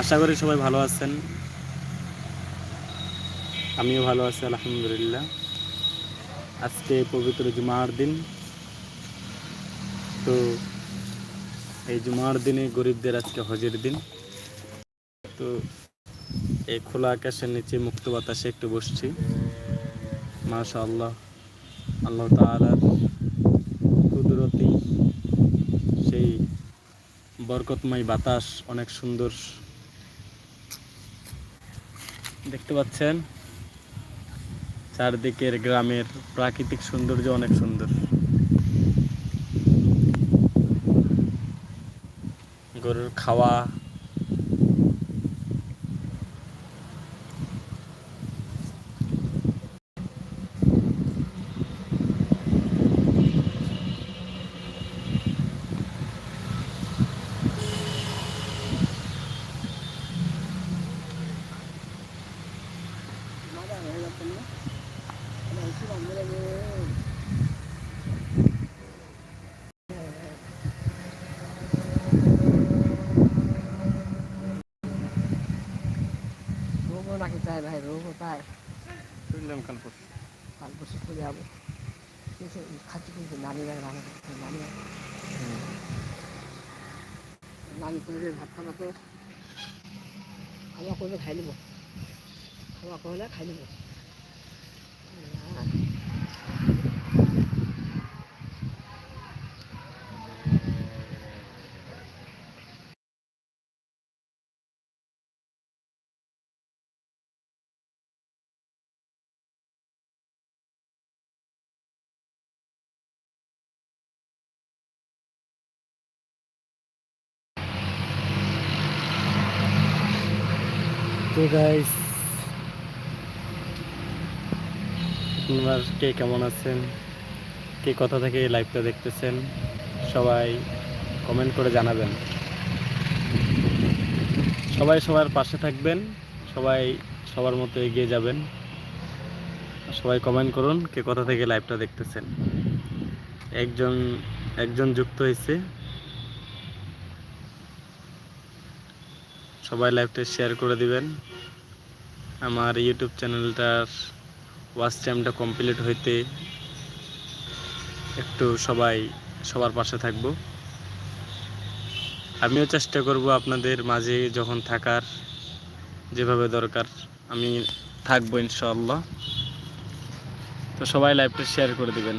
আশা করি সবাই ভালো আছেন। আমিও ভালো আছি, আলহামদুলিল্লাহ। আজকে পবিত্র জুমার দিন। তো এই জুমার দিনে গরিবদের আজকে হজের দিন। তো এই খোলা আকাশের নিচে মুক্ত বাতাসে একটু বসছি। মাশা আল্লাহ আল্লাহ তালার কুদরতি সেই বরকতময় বাতাস অনেক সুন্দর দেখতে পাচ্ছেন? চারদিকের গ্রামের প্রাকৃতিক সৌন্দর্য অনেক সুন্দর। গরুর খাওয়া চায় ভাই রো কোথায় শুনলাম কাল পরশু। কাল যাব। এসে খাচ্ছি কিন্তু নানি ভাই রান্না করছে নানি ভাই। নানি করে ভাত খাওয়া তো? খাওয়া করলে খাই নেব। খাওয়া করলে খাই নেব। তো গাইস আপনার কে কেমন আছেন? কে কথা থেকে লাইভটা দেখতেছেন? সবাই কমেন্ট করে জানাবেন। সবাই সবার পাশে থাকবেন। সবাই সবার মতো এগিয়ে যাবেন। সবাই কমেন্ট করুন কে কথা থেকে লাইভটা দেখতেছেন। একজন একজন যুক্ত হয়েছে। সবাই লাইভটা শেয়ার করে দিবেন। আমার ইউটিউব চ্যানেলটার ওয়াচ টাইমটা কমপ্লিট হইতে একটু সবাই সবার পাশে থাকব। আমিও চেষ্টা করব আপনাদের মাঝে যখন থাকার, যেভাবে দরকার, আমি থাকব ইনশাআল্লাহ। তো সবাই লাইভটা শেয়ার করে দিবেন।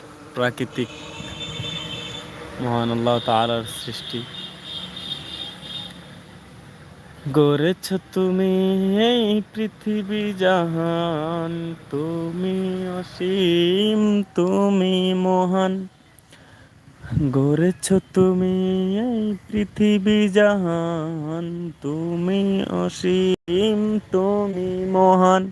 প্রাকৃতিক। মহান আল্লাহ তাআলার সৃষ্টি। গড়েছ তুমি এই পৃথিবী জাহান, তুমি অসীম, তুমি মহান। গড়েছ তুমি এই পৃথিবী জাহান, তুমি অসীম, তুমি মহান।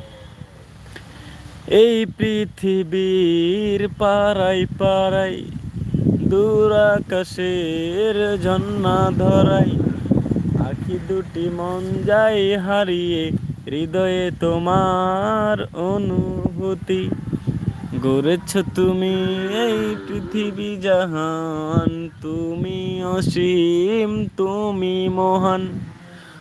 এই পৃথিবীর পাড়াই পাড়াই দূর আকাশের ঝর্ণা ধরাই, আখি দুটি মন যাই হারিয়ে হৃদয়ে তোমার অনুভূতি। গড়েছ তুমি এই পৃথিবী জাহান, তুমি অসীম, তুমি মহান।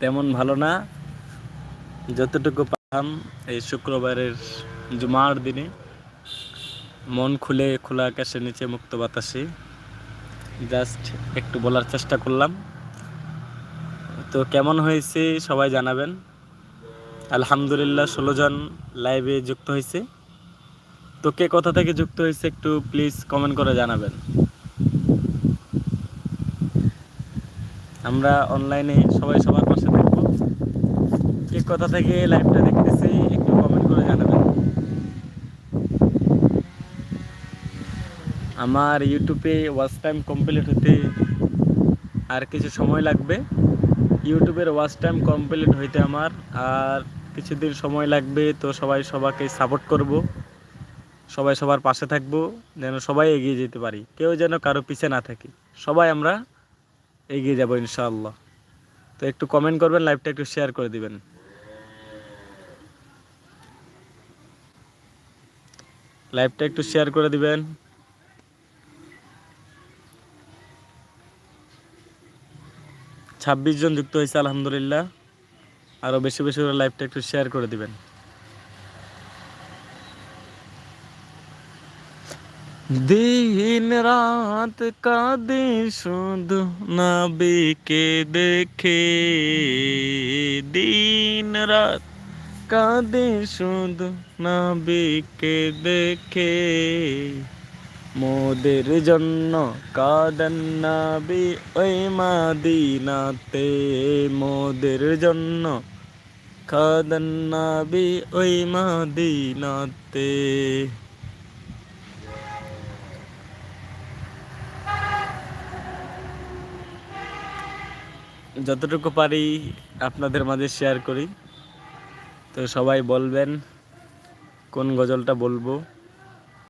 তেমন ভালো না। যতটুকু পাম এই শুক্রবারের জুমার দিনে মন খুলে খোলা আকাশের নিচে মুক্ত বাতাসে জাস্ট একটু বলার চেষ্টা করলাম। তো কেমন হয়েছে সবাই জানাবেন। আলহামদুলিল্লাহ ষোলো জন লাইভে যুক্ত হয়েছে। তো কে কোথা থেকে যুক্ত হয়েছে একটু প্লিজ কমেন্ট করে জানাবেন। আমরা অনলাইনে সবাই সবার পাশে কোথা থেকে লাইভটা দেখতেছি, একটু কমেন্ট করে জানাবেন। আমার ইউটিউবে ওয়াচ টাইম কমপ্লিট হতে আর কিছু সময় লাগবে। ইউটিউবের ওয়াচ টাইম কমপ্লিট হইতে আমার আর কিছুদিন সময় লাগবে, তো সবাই সবাকে সাপোর্ট করব। সবাই সবার পাশে থাকব, যেন সবাই এগিয়ে যেতে পারি। কেউ যেন কারও পিছে না থাকি। সবাই আমরা এগিয়ে যাব ইনশাআল্লাহ। তো একটু কমেন্ট করবেন লাইভটা একটু শেয়ার করে দিবেন। লাইভটা একটু শেয়ার করে দিবেন। ছাব্বিশ জন যুক্ত হয়েছে, আলহামদুলিল্লাহ। আরও বেশি বেশি করে লাইভটা একটু শেয়ার করে দিবেন। দিন রাত কাঁদে শুধু নাবিকে দেখে। দিন রাত কাঁদে শুধু নাবিকে দেখে। মোদের জন্য কাদন নাবি ওই মাদিনাতে। মোদের জন্য কাদন নাবি ওই মাদিনাতে। যতটুকু পারি আপনাদের মাঝে শেয়ার করি। তো সবাই বলবেন কোন গজলটা বলব?